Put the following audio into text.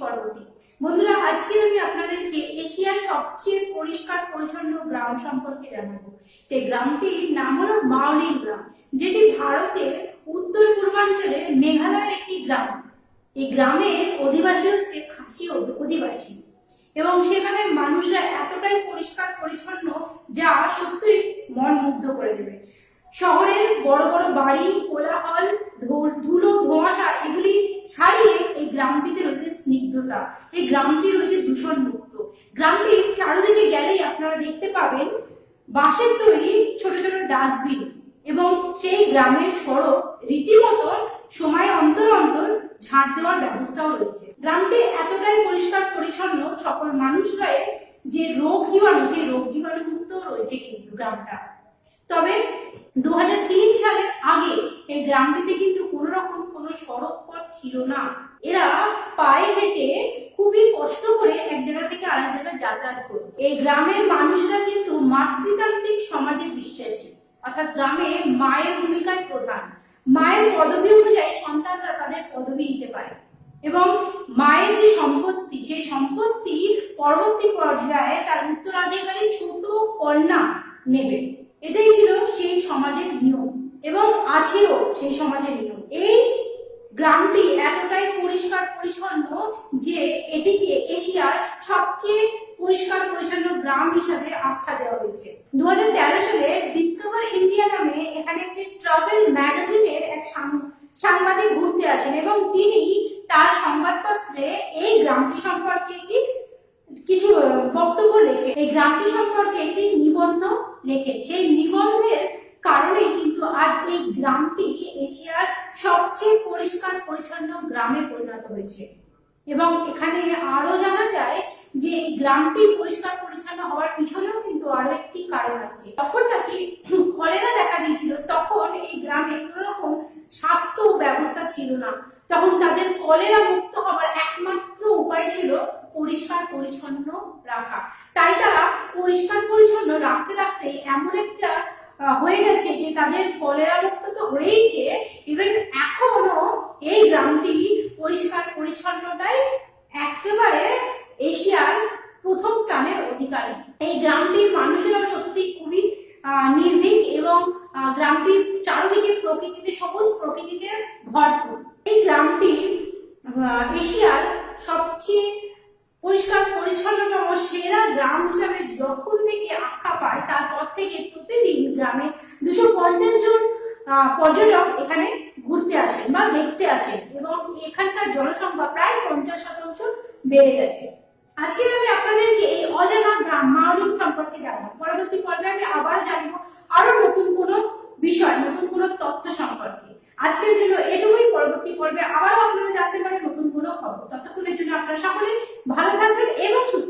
পর্বটি বন্ধুরা, আজকে আমি আপনাদেরকে এশিয়ার সবচেয়ে পরিষ্কার পরিচ্ছন্ন গ্রাম সম্পর্কে জানাব। সেই গ্রামটির নাম হলো মাওলিন গ্রাম, যেটি ভারতের উত্তর পূর্বাঞ্চলে মেঘালয়ের একটি গ্রাম। এই গ্রামের অধিবাসী হচ্ছে খাসি অধিবাসী। এবং সেখানের মানুষরা এতটাই পরিষ্কার পরিচ্ছন্ন, যা সত্যিই মন মুগ্ধ করে দেবে। শহরের বড় বড় বাড়ি, কোলাহল ধুলো, ধোঁয়াশা এগুলি ছাড়িয়ে এই গ্রামটিতে রয়েছে স্নিগ্ধতা। এই গ্রামটি রয়েছে দূষণ মুক্ত গ্রামটির চারিদিকে গেলেই আপনারা দেখতে পাবেন বাঁশের তৈরি ছোট ছোট ডাস্টবিন এবং সেই গ্রামের সড়ক রীতিমতো সময় অন্তর অন্তর ঝাড় দেওয়ার ব্যবস্থাও রয়েছে। গ্রামটি এতটাই পরিষ্কার পরিচ্ছন্ন, সকল মানুষরাই যে রোগ জীবাণু, সেই রোগ জীবাণু মুক্ত রয়েছে কিন্তু গ্রামটা। তবে দু সালের আগে এই গ্রামটিতে কিন্তু কোনো রকম কোনো সড়ক পথ ছিল না। এরা পায়ে হেঁটে খুবই কষ্ট করে এক জায়গা থেকে আরেক জায়গায় যাতায়াত করত। এই গ্রামের মানুষরা কিন্তু মাতৃতান্ত্রিক সমাজে বিশ্বাসী, অর্থাৎ গ্রামে মায়ের ভূমিকায় প্রধান। মায়ের পদবী অনুযায়ী সন্তানরা তাদের পদবী নিতে পারে এবং মায়ের যে সম্পত্তি, সেই সম্পত্তি পরবর্তী পর্যায়ে তার উত্তরাধিকারী ছোট কন্যা নেবে। এটাই ছিল সেই সমাজের নিয়ম। এবং আছেও সেই সমাজের নিয়ম। এই গ্রামটি এতটাই পরিষ্কার পরিচ্ছন্ন যে এটিকে এশিয়ার সবচেয়ে পরিষ্কার পরিচ্ছন্ন গ্রাম হিসাবে আখ্যা দেওয়া হয়েছে। দু হাজার তেরো সালে ডিসকভার ইন্ডিয়া নামে এখানে একটি ট্রাভেল ম্যাগাজিনের এক সাংবাদিক ঘুরতে আসেন এবং তিনি তার সংবাদপত্রে এই গ্রামটি সম্পর্কে বক্তব্য লেখে। এই গ্রামটি সম্পর্কে একটি নিবন্ধ লেখে। সেই নিবন্ধের কারণে কিন্তু আজ এই গ্রামটি এশিয়ার সবচেয়ে পরিষ্কার পরিচ্ছন্ন গ্রামে পরিণত হয়েছে। এবং এখানে আরও জানা যায় যে এই গ্রামটি পরিষ্কার পরিচ্ছন্ন হওয়ার পিছনেও কিন্তু আরও একটি কারণ আছে। তখন নাকি কলেরা দেখা দিয়েছিল তখন এই গ্রামে কোনো রকম স্বাস্থ্য ব্যবস্থা ছিল না তখন তাদের কলেরা মুক্ত হওয়ার একমাত্র উপায় ছিল পরিষ্কার পরিচ্ছন্ন রাখা। তাই তারা পরিষ্কার পরিচ্ছন্ন রাখতে রাখতে এমন একটা হয়ে গেছে যে তাদের কলেরা মুক্ত তো হয়েইছে ইভেন এখনও এই গ্রামটি পরিষ্কার পরিচ্ছন্নতায় একেবারে এশিয়ার প্রথম স্থানের অধিকারী। এই গ্রামটির মানুষেরা সত্যি খুবই নির্ভীক এবং আহ, গ্রামটির চারদিকে প্রকৃতিতে সবুজ প্রকৃতিতে ভরপুর। এই গ্রামটি এশিয়ার সবচেয়ে পরিষ্কার পরিচ্ছন্নতম সেরা গ্রাম হিসাবে যখন থেকে আখ্যা পায় তারপর থেকে প্রতিদিন গ্রামে দুশো পঞ্চাশ জন পর্যটক এখানে ঘুরতে আসেন বা দেখতে আসেন এবং এখানকার জনসংখ্যা প্রায় পঞ্চাশ শতাংশ বেড়ে গেছে। আজকে আমি মাউলিন সম্পর্কে জানব। পরবর্তী পর্বে আমি আবার জানব আরও নতুন কোনো বিষয়, নতুন কোনো তথ্য সম্পর্কে। আজকের জন্য এটুকুই। পরবর্তী পর্বে আবারও আপনারা জানতে পারেন নতুন কোনো খবর। ততক্ষণের জন্য আপনারা সকলে ভালো থাকবেন এবং সুস্থ